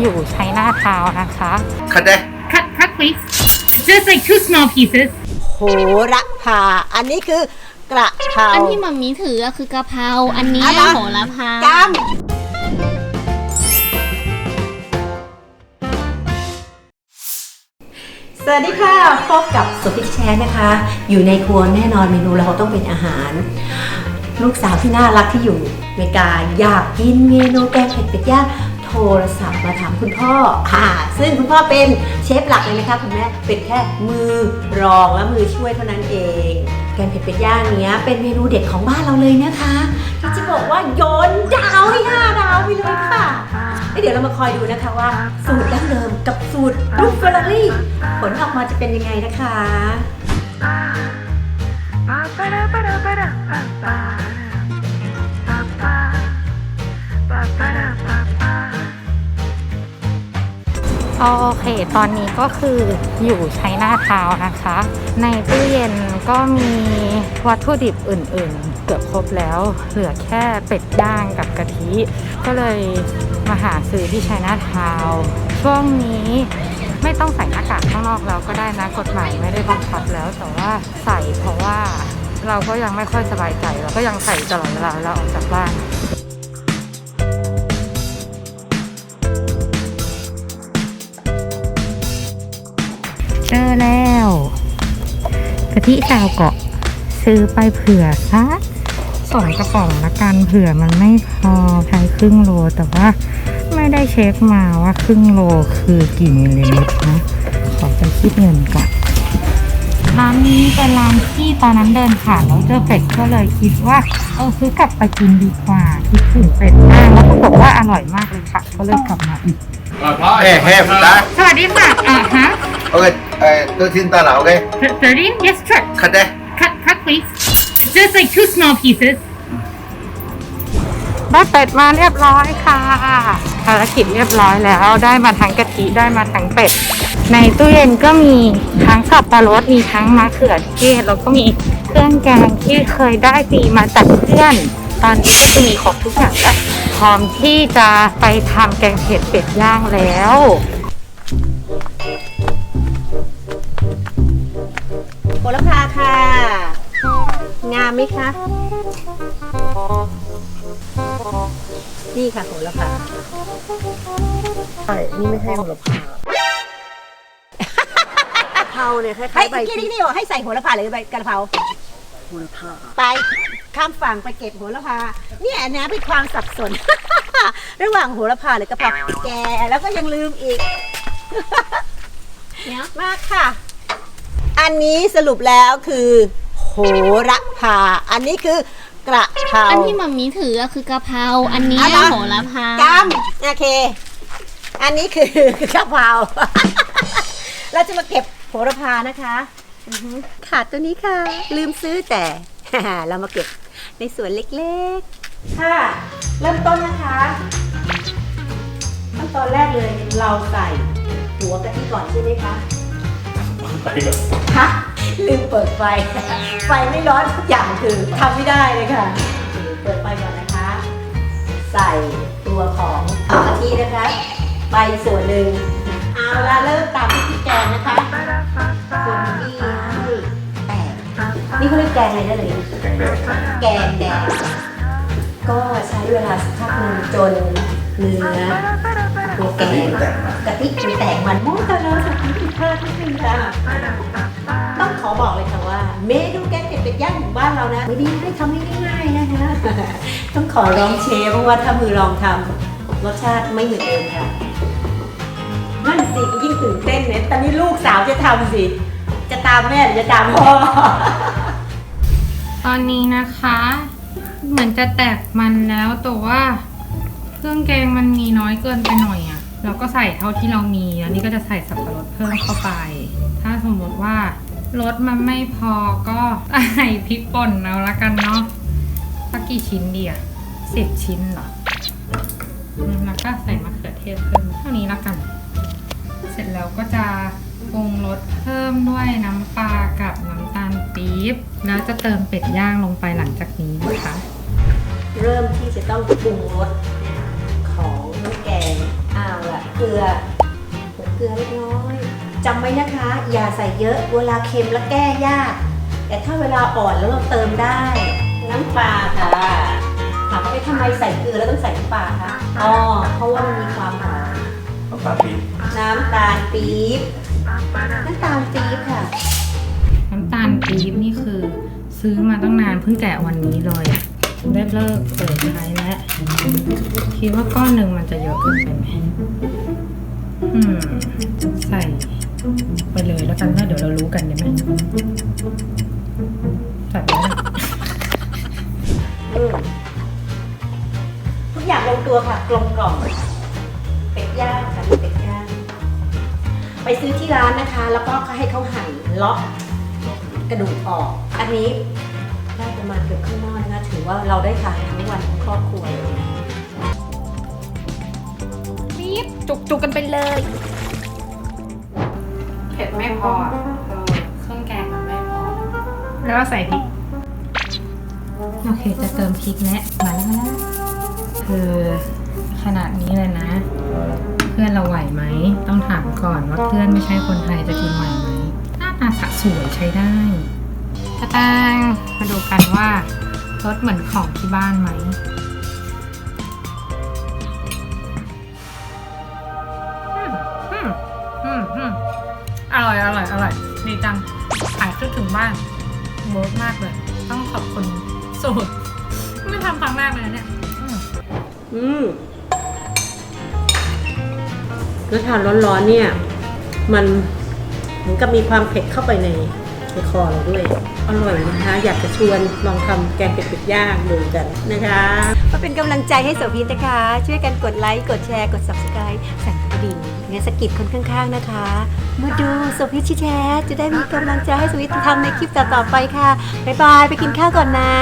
อยู่ชัยนาทาวน์นะคะ cut that Cut, cut, please. Just like two small pieces. โหระพา อันนี้คือกระเพราอันที่มัมมี่ถืออะคือกะเพราอันนี้อะไรโหระพาจำสวัสดีค่ะพบกับสุพิชแชร์นะคะ อยู่ในครัวแน่นอนเมนูเราต้องเป็นอาหาร ลูกสาวที่น่ารักที่อยู่อเมริกาอยากกินเมนูแกงเผ็ดเป็ดย่างโทรศัพท์มาถามคุณพ่อค่ะ ซึ่งคุณพ่อเป็นเชฟหลักเลยนะคะคุณแม่เป็นแค่มือรองและมือช่วยเท่านั้นเอง แกงเผ็ดเป็ดย่างเนี้ยเป็นเมนูเด็ดของบ้านเราเลยนะคะที่จะบอกว่าโยนดาวให้ห้าดาวไปเลยค่ะเดี๋ยวเรามาคอยดูนะคะว่า สูตรดั้งเดิมกับสูตรลูกเฟอร์รารี่ผลออกมาจะเป็นยังไงนะคะ โอเค ตอนนี้ก็คืออยู่ชัยนาทาวน์นะคะ ในตู้เย็นก็มีวัตถุดิบอื่นๆ เกือบครบแล้ว เหลือแค่เป็ดย่างกับกะทิ ก็เลยมาหาซื้อที่ชัยนาทาวน์ช่วงนี้ไม่ต้องใส่หน้ากากข้างนอกแล้วก็ได้นะกฎหมายไม่ได้บังคับแล้วแต่ว่าใส่เพราะว่าเราก็ยังไม่ค่อยสบายใจเราก็ยังใส่ตลอดเวลาเวลาออกจากบ้าน เจอแล้วกะทิชาวเกาะซื้อไปเผื่อสักสองกระป๋องละกันเผื่อมันไม่พอใช้ครึ่งโลแต่ว่าไม่ได้เช็คมาว่าครึ่งโลคือกี่มิลลิลิตรนะขอไปคิดเงินก่อนร้านนี้เป็นร้านที่ตอนนั้นเดินผ่านแล้วเจอเป็ดก็เลยคิดว่าเออซื้อกลับไปกินดีกว่าคิดถึงเป็ดมากแล้วก็บอกว่าอร่อยมากเลยค่ะ ก็เลยกลับมาอีก hey hey that สวัสดีค่ะอ่าฮะ okay uh 13 dollar okay Th- 13? Yes, sure. cut that Cut, cut, please. Just like two small pieces. ได้เป็ดมาเรียบร้อยค่ะ ภารกิจเรียบร้อยแล้ว ได้มาทั้งกะทิได้มาทั้งเป็ด ในตู้เย็นก็มีทั้งสับปะรดมีทั้งมะเขือเทศแล้วก็มีเครื่องแกงที่เคยได้ปีมาจากเพื่อน ตอนนี้ก็จะมีครบทุกอย่างแล้วพร้อมที่จะไปทำแกงเผ็ดเป็ดย่างแล้ว โหระพาค่ะ งามไหมคะ นี่ค่ะโหระพาใช่นี่ไม่ใช่โหระพาเผาเนี่ยคล้าให้ยๆใบที่นี่นี่บอกให้ใส่โหระพาหรือใบกระเพรา โหระพาไปข้ามฝั่งไปเก็บโหระพา เนี่ยนะเป็นความสับสน ระหว่างโหระพาหรือกระเพราแกแล้วก็ยังลืมอีกเดี๋ยวมากค่ะ อันนี้สรุปแล้วคือโหระพา อันนี้คือกระเพราอันที่มัมมี่ถืออะคือกะเพรา อันนี้อะไรโหระพาจำโอเค อันนี้คือกระเพราเราจะมาเก็บโหระพานะคะอือหือขาดตัวนี้ค่ะ ลืมซื้อแต่ เรามาเก็บในสวนเล็กๆ ค่ะ เริ่มต้นนะคะขั้นตอนแรกเลยเราใส่หัวกะทิก่อนใช่ไหมคะ ฮะลืมเปิดไฟ ไฟไม่ร้อนทุกอย่างคือทำไม่ได้เลยค่ะโอเคเปิดไฟก่อนนะคะ ใส่ตัวของเอากะทินะคะ ไปส่วนหนึ่งเอาละเริ่มตามที่แกงนะคะส่วนที่ให้แตกนี่เขาเรียกแกงอะไรได้เลยแกงแดงก็ใช้เวลาสักพักหนึ่งจน เนื้อตัวแกงกะทิมันแตกมันโม้แต่เราสักนิดผิดพลาดนิดนึงค่ะต้องขอบอกเลยค่ะว่า เมนูแกงเผ็ดเป็ดย่างของบ้านเรานะไม่ได้ให้ทำง่ายๆนะคะต้องขอร้องเชฟเพราะว่าถ้ามือลองทำรสชาติไม่เหมือนเดิมค่ะนั่นสิยิ่งตื่นเต้นเนี่ยตอนนี้ลูกสาวจะทำสิ จะตามแม่หรือจะตามพ่อตอนนี้นะคะ เหมือนจะแตกมันแล้วแต่ว่า เครื่องแกงมันมีน้อยเกินไปหน่อยอะ่ะ เราก็ใส่เท่าที่เรามีอันนี้ก็จะใส่สับปะรดเพิ่มเข้าไป ถ้าสมมติว่ารสมันไม่พอก็ใส่พริกป่นเอาละกันเนาะสักกี่ชิ้นดีอะสิบชิ้นเหรอแล้วก็ใส่มะเขือเทศเพิ่มเท่านี้ละกัน เสร็จแล้วก็จะปรุงรสเพิ่มด้วยน้ำปลากับน้ำตาลปี๊บ แล้วจะเติมเป็ดย่างลงไปหลังจากนี้นะคะ เริ่มที่จะต้องปรุงรส ละเกลือผงเกลือเล็กน้อยจำไว้นะคะ อย่าใส่เยอะเวลาเค็มแล้วแก้ยาก แต่ถ้าเวลาอ่อนแล้วเราเติมได้ น้ำปลาค่ะถามว่าเอ๊ะทำไมใส่เกลือแล้วต้องใส่น้ำปลาคะอ๋อเพราะว่ามันมีความหอมน้ำตาลปี๊บน้ำตาลปี๊บน้ำตาลปี๊บค่ะ น้ำตาลปี๊บนี่คือ ซื้อมาตั้งนานเพิ่งแกะวันนี้เลยอะ ได้เลิกเปิดใช้แล้วคิดว่าก้อนหนึ่งมันจะเยอะเกินไปไหมอืมใส่ไปเลยแล้วกันแล้วเดี๋ยวเรารู้กันได้ไหมใส่ไปแล้วทุกอย่างลงตัวค่ะ กลมกล่อมเป็ดย่างค่ะเป็ดย่าง ไปซื้อที่ร้านนะคะ แล้วก็ให้เขาหั่นเลาะกระดูกออก อันนี้ ได้ประมาณเกือบครึ่งหม้อนะคะถือว่าเราได้ทานทั้งวันทั้งครอบครัวเลยปี๊บจุกจุกกันไปเลย เผ็ดไม่พออะเออเครื่องแกงมันไม่พอ แล้วก็ใส่พริกโอเคจะเติมพริกแนะมาแล้วมาแล้วคือขนาดนี้เลยนะ เพื่อนเราไหวไหม ต้องถามก่อนว่าเพื่อนไม่ใช่คนไทยจะกินไหวไหมหน้าตาสะสวยใช้ได้ ตะตงมาดูกันว่ารสเหมือนของที่บ้านไหมอร่อย อร่อย อร่อย ดีจัง ขายขึ้นถึงบ้านเวิร์กมากเลย ต้องขอบคุณสูตรไม่ทำครั้งแรกเลยเนี่ยอืมอืมแล้วทานร้อนๆเนี่ย มันเหมือนกับมีความเผ็ดเข้าไปใน ในคอเราด้วย อร่อยนะคะ อยากจะชวนลองทำแกงเป็ดปิดย่างดูกันนะคะมาเป็นกำลังใจให้โสภิตนะคะ ช่วยกันกดไลค์ กดแชร์ กด subscribe สั่นกระดิ่งงั้นสกิดคนข้างๆนะคะมาดูโสภีชิแชร์จะได้มีกำลังใจให้โสภิตทำในคลิปต่อๆไปค่ะ บ๊ายบาย ไปกินข้าวก่อนนะ